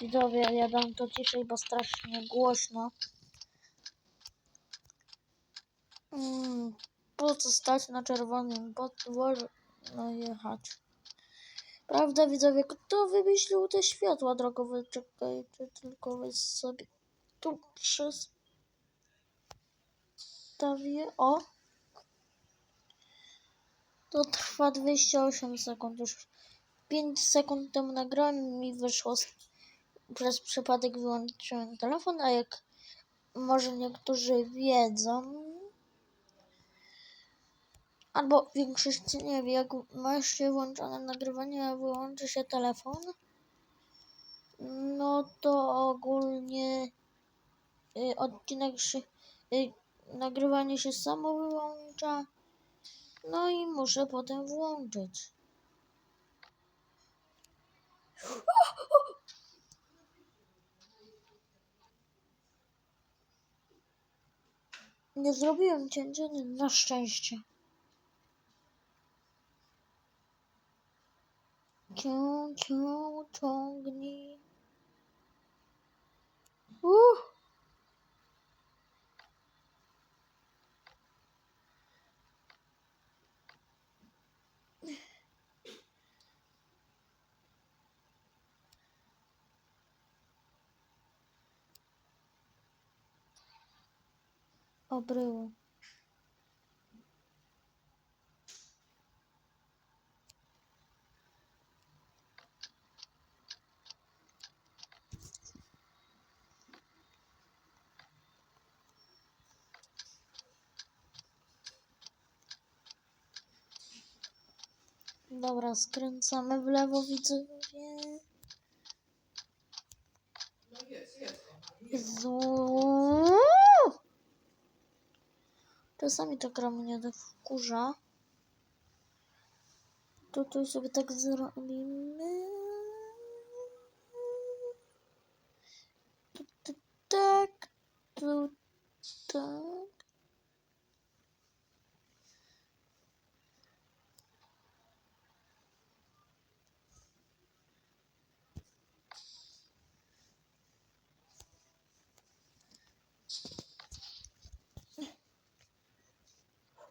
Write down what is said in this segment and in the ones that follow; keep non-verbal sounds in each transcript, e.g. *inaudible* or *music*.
Widzowie, ja dam to ciszej, bo strasznie głośno. Mm, po co stać na czerwonym podwórzu? No jechać. Prawda, widzowie, kto wymyślił te światła drogowe? Czekajcie, tylko wy sobie tu przestawię. O! To trwa 208 sekund. Już 5 sekund temu nagrałem mi wyszło. Przez przypadek wyłączyłem telefon, a jak może niektórzy wiedzą, albo większość nie wie, jak ma się włączone nagrywanie, a wyłączy się telefon, no to ogólnie y, odcinek się, y, nagrywanie się samo wyłącza, no i muszę potem włączyć. *laughs* Nie zrobiłem cięcia, na szczęście. Cią, cią, ciągnij. Uh. Obryło. Dobra, skręcamy w lewo, widzowie. Czasami ta gra mnie tak wkurza. To tu sobie tak zrobimy.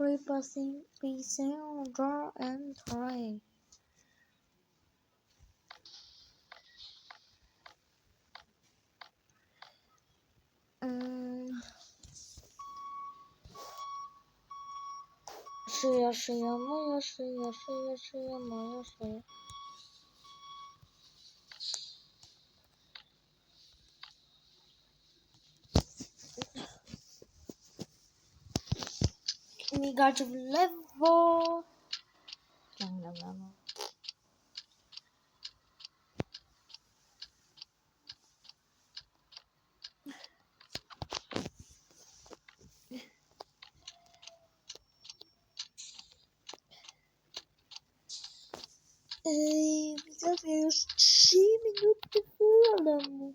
everything we sing, draw, and play. Um, 是呀，是呀，没有是呀，是呀，是呀，没有是呀。W lewo. Ciągle w lewo. Ej, widzowie, już 3 minuty filmu.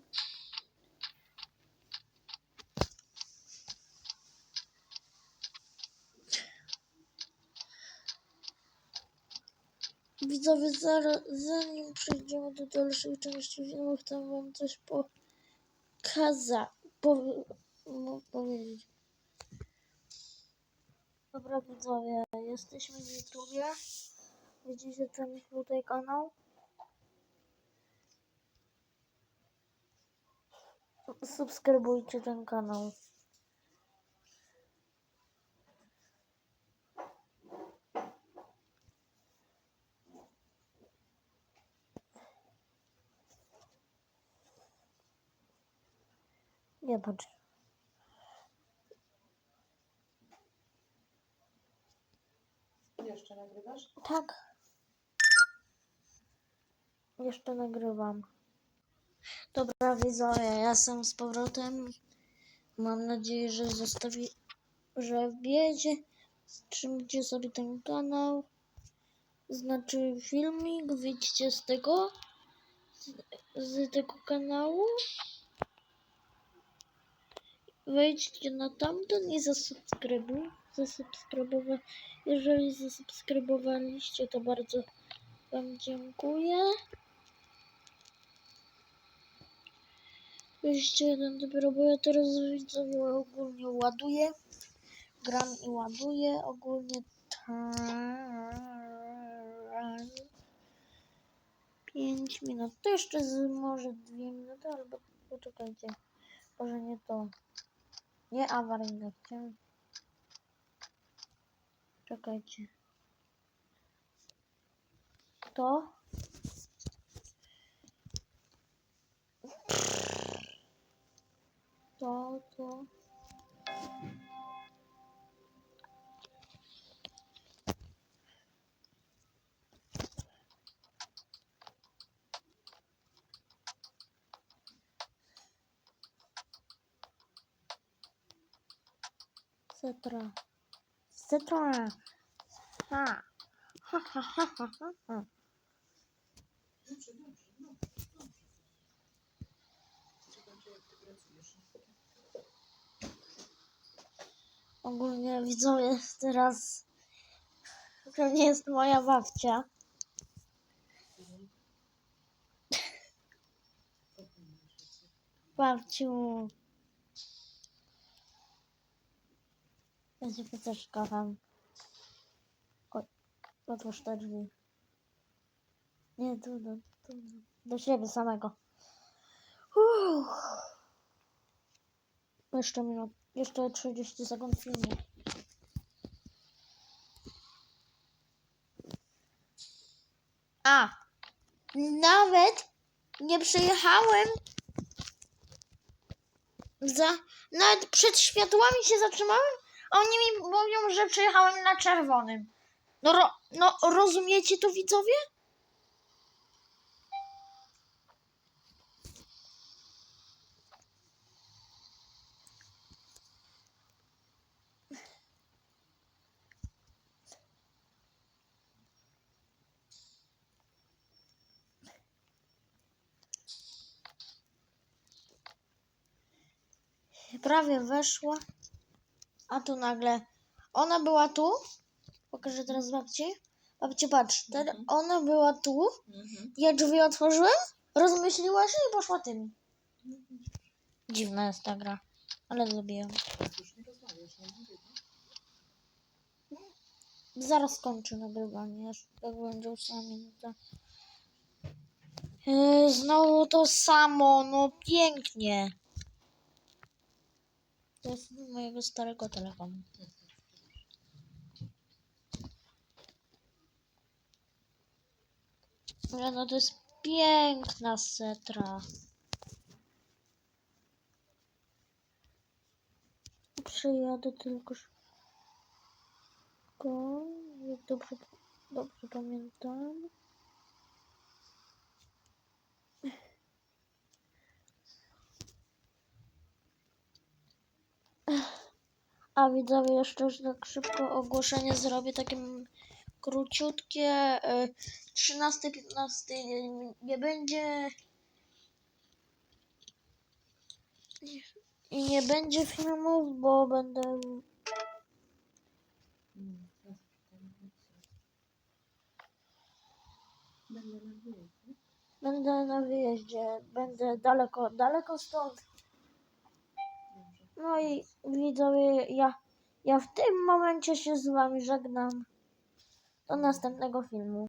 Widzowie, zaraz, zanim przejdziemy do dalszej części filmu, chcę wam coś pokazać, powie, no, powiedzieć. Dobra widzowie, jesteśmy w YouTubie. Widzicie ten tutaj kanał? Subskrybujcie ten kanał. Nie patrz. Jeszcze nagrywasz? Tak. Jeszcze nagrywam. Dobra, widzowie, ja jestem z powrotem. Mam nadzieję, że zostawi, że wiecie, trzymajcie sobie ten kanał. Znaczy filmik, wyjdźcie z tego, z, z tego kanału. Wejdźcie na tamten i zasubskrybuj. Zasubskrybowa Jeżeli zasubskrybowaliście, to bardzo Wam dziękuję. 21 dopiero, bo ja teraz widzowie ogólnie ładuję. Gram i ładuję ogólnie tak. 5 minut. To jeszcze z, może 2 minuty, albo poczekajcie. Może nie to. Nie awaryjne. Chciałem... Czekajcie. To. To, to. Cetra. Ha. Ha, ha, ha, ha, ha, ha. Ogólnie widzowie teraz to nie jest moja babcia. Babciu. Cię też kocham. Oj, otwórz te drzwi. Nie, tu, do, tu, do siebie samego. Uff. Jeszcze minut, jeszcze 30 sekund filmu. A, nawet nie przyjechałem za, nawet przed światłami się zatrzymałem, oni mi mówią, że przyjechałem na czerwonym. No, ro, no rozumiecie to widzowie? Prawie weszła, a tu nagle ona była tu. Pokażę teraz babci. Babci, patrz, ten, Mhm. ona była tu. Mhm. Ja drzwi otworzyłem, rozmyśliła się i poszła tym. Dziwna jest ta gra, ale lubię. Mówię. Zaraz kończę nagrywanie, aż jak będzie ósma minuta. Yy, znowu to samo, no pięknie. To jest mojego starego telefonu. Nie, no to jest piękna setra. Przyjadę tylko szybko. Jak dobrze, dobrze pamiętam. A widzowie, jeszcze że tak szybko ogłoszenie zrobię, takie króciutkie. y, 13-15 nie, nie będzie. I nie będzie filmów, bo będę. Będę na. Będę na wyjeździe. Będę daleko, daleko stąd. No i widzowie, ja, ja w tym momencie się z wami żegnam. Do następnego filmu.